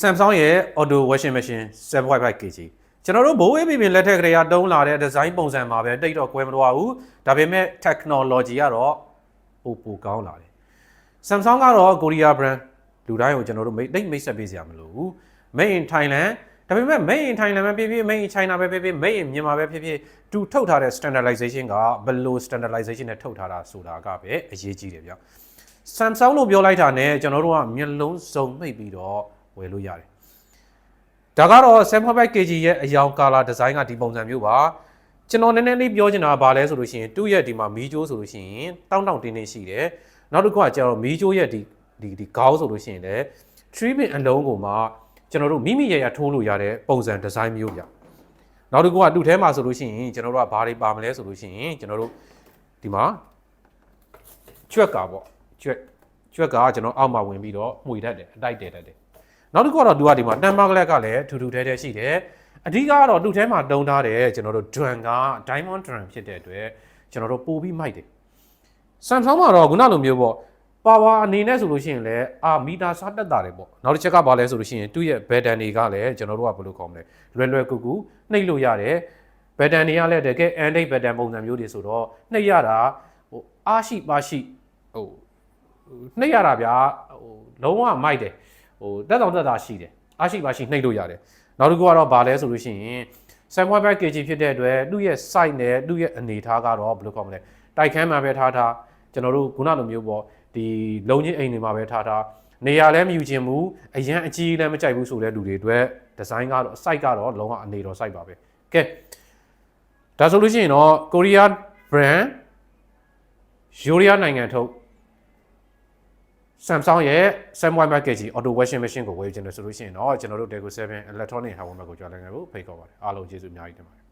Samsung ရဲ့ Auto Washing Machine 7.5 kg ကျွန်တော်တို့ဘိုးဝေးပြပြလက်ထက်ကလေးကတုံးလာတဲ့ဒီဇိုင်းပုံစံမှာပဲတိတ်တော့ကွဲမသွားဘူးဒါပေမဲ့ technology ကတော့ပိုပိုကောင်းလာတယ် Samsung ကတော့ Korea brand လူတိုင်းကိုကျွန်တော်တို့မိတ်တိတ်မိတ်ဆက်ပေးစရာမလိုဘူး Made in Thailand ဒါပေမဲ့ Made in Thailand ပဲဖြစ်ဖြစ် Made in China ပဲဖြစ်ဖြစ် Made in မြန်မာပဲဖြစ်ဖြစ်တူထုတ်ထားတဲ့ standardization ကဘယ်လို standardization နဲ့ထုတ်ထားတာဆိုတာကပဲအရေးကြီးတယ်ဗျ Samsung လို့ပြောလိုက်တာနဲ့ကျွန်တော်တို့ကမျက်လုံးစုံမိတ်ပြီးတော့ ဝယ်လို့ရတယ်ဒါကတော့7.5 kg ရဲ့အယောင် color design ကဒီပုံစံမျိုးပါကျွန်တော်နည်းနည်းလေးပြောချင်တာကဘာလဲဆိုလို့ရှိရင်သူ့ရဲ့ဒီမှာမီးကြိုးဆိုလို့ရှိရင်တောင်းတောင်းတင်းတင်းရှိတယ်နောက်တစ်ခုကကျတော့မီးကြိုးရဲ့ဒီဒီဒီခေါင်းဆိုလို့ရှိရင်လည်း tree pin အလုံးကိုမှကျွန်တော်တို့မိမိရရထိုးလို့ရတဲ့ပုံစံ design မျိုးပြနောက်တစ်ခုကသူ့ထဲမှာဆိုလို့ရှိရင်ကျွန်တော်တို့ကဘာတွေပါမလဲဆိုလို့ရှိရင်ကျွန်တော်တို့ဒီမှာကျွက်ကပေါ့ကျွက်ကျွက်ကကျွန်တော်အောက်မှာဝင်ပြီးတော့မှွေတတ်တယ်အတိုက်တယ်တတ်တယ် နောက်တစ်ခုကတော့သူကဒီမှာတန်ပါကလက်ကလည်းထူထူထဲထဲရှိတယ်အဓိကကတော့သူ့ထဲမှာတုံးထားတယ်ကျွန်တော်တို့ drum က diamond drum ဖြစ်တဲ့အတွက်ကျွန်တော်တို့ပို့ပြီးမိုက်တယ် Samsung မှာတော့ခုနလိုမျိုးပေါ့ပါဝါအနေနဲ့ဆိုလို့ရှိရင်လည်းအာမီတာစားတက်တာတယ်ပေါ့နောက်တစ်ချက်ကဘာလဲဆိုလို့ရှိရင်သူ့ရဲ့ဘယ်တန်တွေကလည်းကျွန်တော်တို့ကဘယ်လိုခေါ်မလဲလွယ်လွယ်ကူကူနှိပ်လို့ရတယ်ဘယ်တန်တွေကလည်းတကယ် android ဘယ်တန်ပုံစံမျိုးတွေဆိုတော့နှိပ်ရတာဟိုအားရှိပါရှိဟိုနှိပ်ရတာဗျာဟိုလုံးဝမိုက်တယ် ဟိုတက်တောင်တက်တာရှိတယ်အားရှိပါရှိနှိပ်လို့ရတယ်နောက်တစ်ခုကတော့ဗာလဲဆိုလို့ရှိရင်7.5 kg ဖြစ်တဲ့အတွက်သူ့ရဲ့ size နဲ့သူ့ရဲ့အနေထားကတော့ဘယ်လိုခေါ်မလဲတိုက်ခန်းမှာပဲထားထားကျွန်တော်တို့ခုနလိုမျိုးပေါ့ဒီလုံချင်းအိမ်တွေမှာပဲထားထားနေရာလည်းမယူခြင်းဘူးအရန်အကြီးလည်းမကြိုက်ဘူးဆိုတဲ့လူတွေအတွက်ဒီဇိုင်းကတော့ site ကတော့လုံးဝအနေတော် site ပါပဲကဲဒါဆိုလို့ရှိရင်တော့ Korea brand ယူရီးယားနိုင်ငံထုတ် Samsung ရဲ့7.5 kg auto washing machine ကိုဝယ်ချင်တယ်ဆိုလို့ရှိရင်တော့ကျွန်တော်တို့ Deco 7 electronic hardware ကိုကြော်လိုက်ငယ်ကိုဖိတ်ခေါ်ပါတယ်အားလုံးကျေးဇူးအများကြီးတင်ပါတယ်